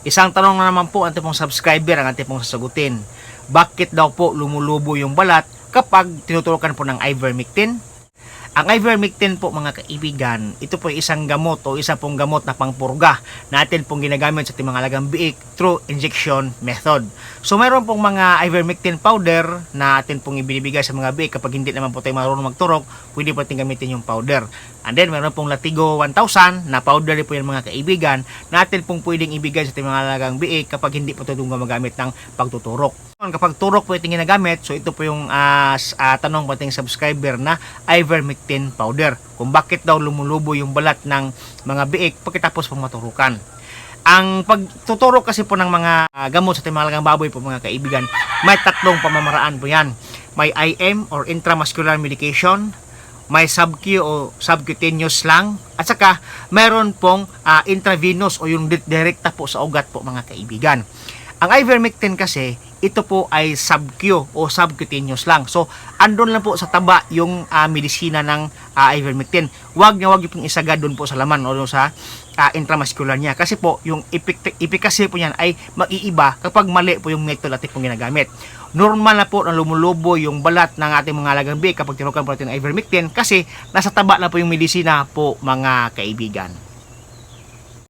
Isang tanong na naman po ang ating pong subscriber ang ating pong sasagutin. Bakit daw po lumulubo yung balat kapag tinuturukan po ng ivermectin? Ang ivermectin po mga kaibigan, ito po isang gamot o isa pong gamot na pangpurga natin pong ginagamit sa ating mga alagang biik through injection method. So mayroon pong mga ivermectin powder na atin pong ibinibigay sa mga biik kapag hindi naman po tayo marunong magturok, pwede po natin gamitin yung powder. And then meron pong Latigo 1000 na powder po yan mga kaibigan natin pong pwedeng ibigay sa ating mga alagang biik kapag hindi po tayo gumagamit ng pagtuturok. Kapag turok po itong ginagamit, so ito po yung s- ah, tanong po ating subscriber na ivermectin powder. Kung bakit daw lumulubo yung balat ng mga biik pagkatapos pong maturukan. Ang pagtuturok kasi po ng mga gamot sa ating mga alagang baboy po mga kaibigan, may tatlong pamamaraan po yan. May IM or intramuscular medication, may sub-Q o subcutaneous lang, at saka mayroon pong ah, intravenous o yung di- direkta po sa ugat po mga kaibigan. Ang ivermectin kasi, ito po ay sub-Q o subcutaneous lang. So, andun lang po sa taba yung ah, medisina ng ah, ivermectin. Huwag niya, huwag niyo pong isagad doon po sa laman o sa ah, intramuscular niya. Kasi po, yung epic- efficacy po niyan ay mag-iiba kapag mali po yung method natin pong ginagamit. Normal na po na lumulubo yung balat ng ating mga alagang biik kapag tinukan po natin ng ivermectin kasi nasa taba na po yung medisina po mga kaibigan.